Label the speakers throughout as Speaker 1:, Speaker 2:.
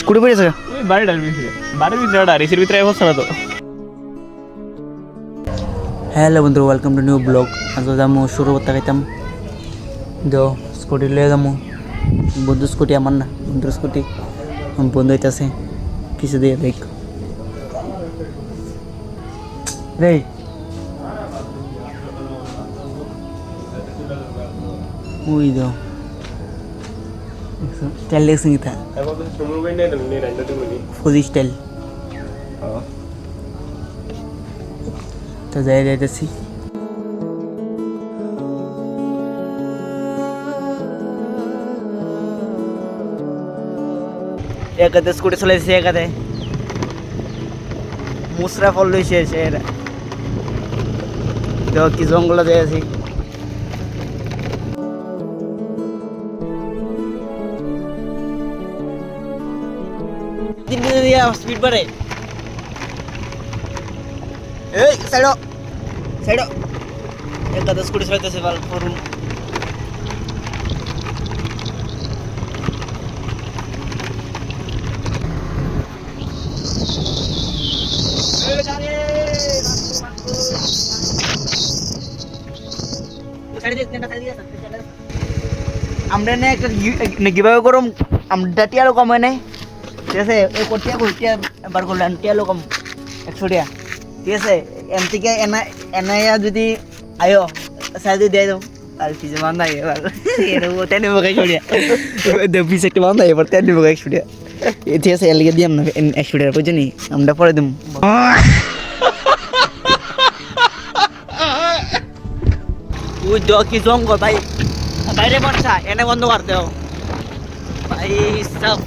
Speaker 1: Scooty পড়েছে?
Speaker 2: ওই বাড়িটার ভিতরে বাড়ির ভিতরে ওটা রিসের ভিতরে বসছে না তো।
Speaker 1: হ্যালো বন্ধু ওয়েলকাম টু নিউ ব্লগ আজ যাব শুরু করতে খাইতাম দো স্কুটি লয়ে যাব। বন্ধু স্কুটি আমার না বন্ধুর স্কুটি। বন্ধু হইতাছে কিছু দিয়ে দেখ। রে ওই দো স্টাইল দেখছি কিতা ফুজি স্টাইল তো যাই যাইতেছি একাতে স্কুটি চলাইছে একাতে মুসরা ফল লইছে সে তো কি জঙ্গল যাই আছি দিন দিন দিয়া স্পিড বাড়ে। এই সাইডো সাইডো একাতে স্কুটি চলাইতেছে ভালো ফরুন আমরা একটা কীভাবে করম। আমরা টিয়ারও কম হয় নাই। ঠিক আছে এই টিয়া কই টিয়া বার করলেন টিয়ালো কম একশো টিয়া ঠিক আছে এম থেকে এনা এনায়া যদি আয়ো সাইড দিয়ে দাও। আর পিছে বান্ধা এবার তেন ছড়িয়া পিছে একটা বান্ধা এবার তেন বগাই ছড়িয়া ঠিক আছে এলিগে দিয়াম না একশো টাকা বুঝছ নি? আমরা পরে দিম। ওই দ কি জঙ্গল ভাই বাইরে এনে বন্ধ কর দেও ভাই সব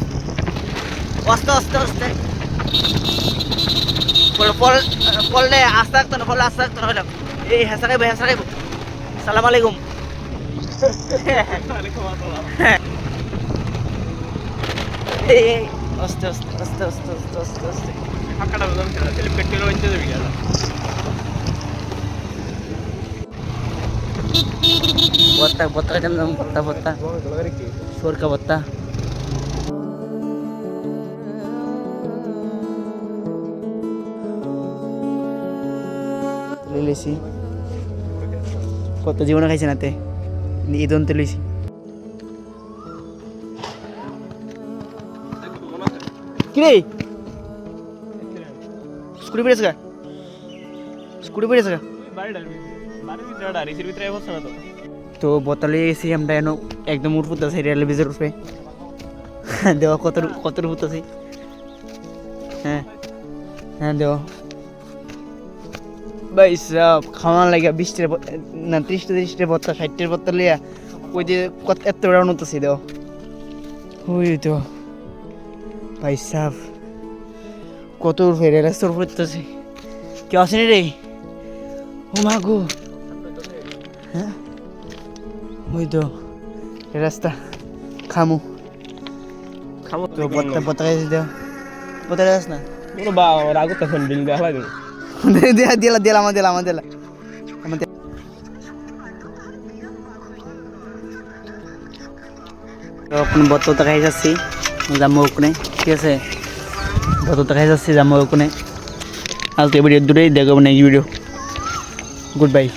Speaker 1: আস্তে আস্তে আস্তে ফললে আস্তে আস্তে না ফল আস্তে আস্তে না এই হেসা খাইব খাইব। সালাম আলাইকুম। আস্তে আস্তে আস্তে আস্তে আস্তে আস্তে আস্তে। বত্তা বত্তা বত্তা বত্তা। লইছি। কত জীবনে খাইছে নাতে ঈদন তো লইছি। কিরে? স্কুটি পেরেছে গা স্কুটি পেরেছে গা
Speaker 2: না তো
Speaker 1: বোতলে এসে আমরা এনো একদম উঠপুত আছে, রেল বিজের উপরে দেওয়া কত কত উঠপুত আছে? হ্যাঁ। হ্যাঁ দেওয়া। ভাই সব খাওয়ান লাগে বিশটার না ত্রিশটা ত্রিশটার বত্তা ষাটটার বত্তা লিয়া ওই যে কত এত রাউন্ড হতেছে দেওয়া ওই তো। ভাই সাহ কত রেল রাস্তার উপরে কেউ আসেনি রে? ও মা গো। হ্যাঁ? ওই তো। এ রাস্তা খামু।
Speaker 2: খাব
Speaker 1: তো বত্তা বত্তা খাইছে দেও বত্তা খাইছ না?
Speaker 2: কোনো বা আমার আগত তখন বিল দেখা লাগে
Speaker 1: দিলা দিলা আমার দিলা আমার দিলা। আমার দিলা। তো এখন খাই যাচ্ছি যাব ওখানে ঠিক আছে? বত খাই যাচ্ছি যাব ওখানে আজকে ভিডিও দূরেই দেখো নেক্সট ভিডিও গুড বাই